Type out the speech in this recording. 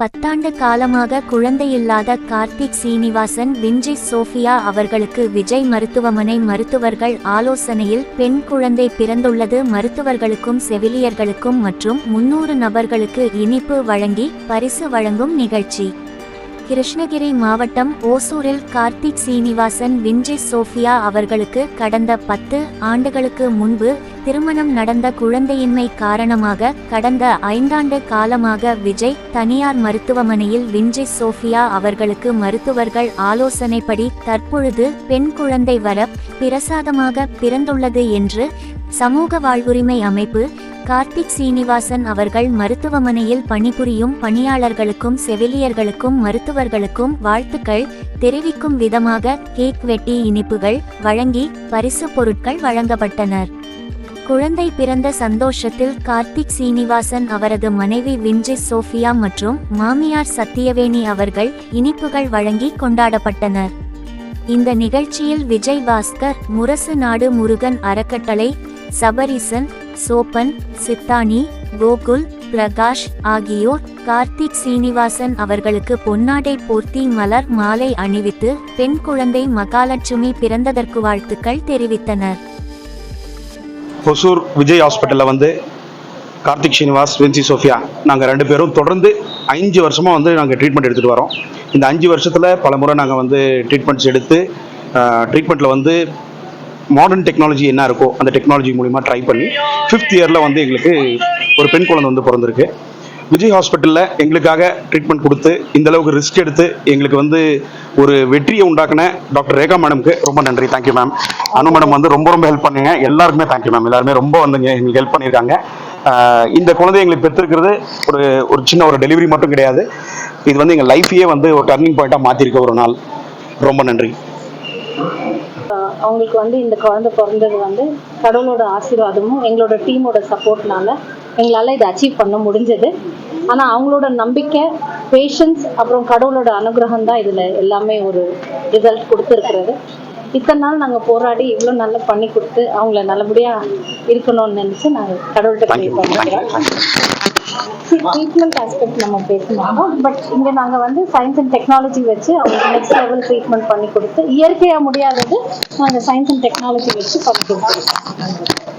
பத்தாண்டு காலமாக குழந்தையில்லாத கார்த்திக் சீனிவாசன் விஞ்சி சோஃபியா அவர்களுக்கு விஜய் மருத்துவமனை மருத்துவர்கள் ஆலோசனையில் பெண் குழந்தை பிறந்துள்ளது. மருத்துவர்களுக்கும் செவிலியர்களுக்கும் மற்றும் முன்னூறு நபர்களுக்கு இனிப்பு வழங்கி பரிசு வழங்கும் நிகழ்ச்சி. கிருஷ்ணகிரி மாவட்டம் ஓசூரில் கார்த்திக் சீனிவாசன் விஞ்சய் சோஃபியா அவர்களுக்கு கடந்த பத்து ஆண்டுகளுக்கு முன்பு திருமணம் நடந்த குழந்தையின்மை காரணமாக கடந்த ஐந்தாண்டு காலமாக விஜய் தனியார் மருத்துவமனையில் விஞ்சய் சோஃபியா அவர்களுக்கு மருத்துவர்கள் ஆலோசனைப்படி தற்பொழுது பெண் குழந்தை வர பிரசாதமாக பிறந்துள்ளது என்று சமூக வாழ்வுரிமை அமைப்பு கார்த்திக் சீனிவாசன் அவர்கள் மருத்துவமனையில் பணிபுரியும் பணியாளர்களுக்கும் செவிலியர்களுக்கும் மருத்துவர்களுக்கும் வாழ்த்துக்கள் தெரிவிக்கும் விதமாக கேக் வெட்டி இனிப்புகள் வழங்கி பரிசு பொருட்கள் வழங்கப்பட்டனர். குழந்தை பிறந்த சந்தோஷத்தில் கார்த்திக் சீனிவாசன் அவரது மனைவி விஞ்சி சோஃபியா மற்றும் மாமியார் சத்தியவேணி அவர்கள் இனிப்புகள் வழங்கி கொண்டாடப்பட்டனர். இந்த நிகழ்ச்சியில் விஜய் பாஸ்கர் முரசு நாடு முருகன் அறக்கட்டளை சபரிசன் சோபன் சித்தானி கோகுல் பிரகாஷ் ஆகியோர் கார்த்திக் சீனிவாசன் அவர்களுக்கு பொன்னாடை போர்த்தி மலர் மாலை அணிவித்து பெண் குழந்தை மகாலட்சுமி பிறந்ததற்கு வாழ்த்துக்கள் தெரிவித்தனர். ஒசூர் விஜய் ஹாஸ்பிட்டலில் வந்து கார்த்திக் ஸ்ரீனிவாஸ் வின்சி சோஃபியா நாங்கள் ரெண்டு பேரும் தொடர்ந்து அஞ்சு வருஷமாக வந்து நாங்கள் ட்ரீட்மெண்ட் எடுத்துகிட்டு வரோம். இந்த அஞ்சு வருஷத்தில் பல முறை நாங்கள் வந்து ட்ரீட்மெண்ட்ஸ் எடுத்து ட்ரீட்மெண்ட்டில் வந்து மாடர்ன் டெக்னாலஜி என்ன இருக்கோ அந்த டெக்னாலஜி மூலிமா ட்ரை பண்ணி ஃபிஃப்த் இயரில் வந்து எங்களுக்கு ஒரு பெண் குழந்தை வந்து பிறந்திருக்கு. விஜய் ஹாஸ்பிட்டலில் எங்களுக்காக ட்ரீட்மெண்ட் கொடுத்து இந்தளவுக்கு ரிஸ்க் எடுத்து எங்களுக்கு வந்து ஒரு வெற்றியை உண்டாக்குன டாக்டர் ரேகா மேடம்க்கு ரொம்ப நன்றி. தேங்க்யூ மேம் அனு மேடம் வந்து ரொம்ப ரொம்ப ஹெல்ப் பண்ணுங்க. எல்லாருக்குமே தேங்க்யூ மேம் எல்லாருமே ரொம்ப வந்து எங்களுக்கு ஹெல்ப் பண்ணியிருக்காங்க. இந்த குழந்தை எங்களுக்கு பெற்றிருக்கிறது ஒரு ஒரு சின்ன ஒரு டெலிவரி மட்டும் கிடையாது. இது வந்து எங்கள் லைஃபையே வந்து ஒரு டர்னிங் பாயிண்ட்டாக மாற்றிருக்க ஒரு நாள். ரொம்ப நன்றி. அவங்களுக்கு வந்து இந்த குழந்தை பிறந்தது வந்து கடவுளோட ஆசீர்வாதமும் எங்களோட டீமோட சப்போர்ட்னால எங்களால் இதை அச்சீவ் பண்ண முடிஞ்சது. ஆனால் அவங்களோட நம்பிக்கை பேஷன்ஸ் அப்புறம் கடவுளோட அனுகிரகம் தான் இதில் எல்லாமே ஒரு ரிசல்ட் கொடுத்துருக்கிறது. இத்தனை நாள் நாங்கள் போராடி இவ்வளோ நல்லா பண்ணி கொடுத்து அவங்கள நல்லபடியாக இருக்கணும்னு நினச்சி நாங்கள் கடவுள்கிட்ட ப்ரே தேங்க்யூ பண்ணிக்கிறோம் ட்ரீட்மெண்ட் ஆஸ்பெக்ட் நம்ம பேசணும். பட் இங்கே நாங்கள் வந்து சயின்ஸ் அண்ட் டெக்னாலஜி வச்சு அவங்களுக்கு நெக்ஸ்ட் லெவல் ட்ரீட்மெண்ட் பண்ணி கொடுத்து இயற்கையாக முடியாதது நாங்கள் சயின்ஸ் அண்ட் டெக்னாலஜி வச்சு பண்ணி கொடுத்துருக்கோம்.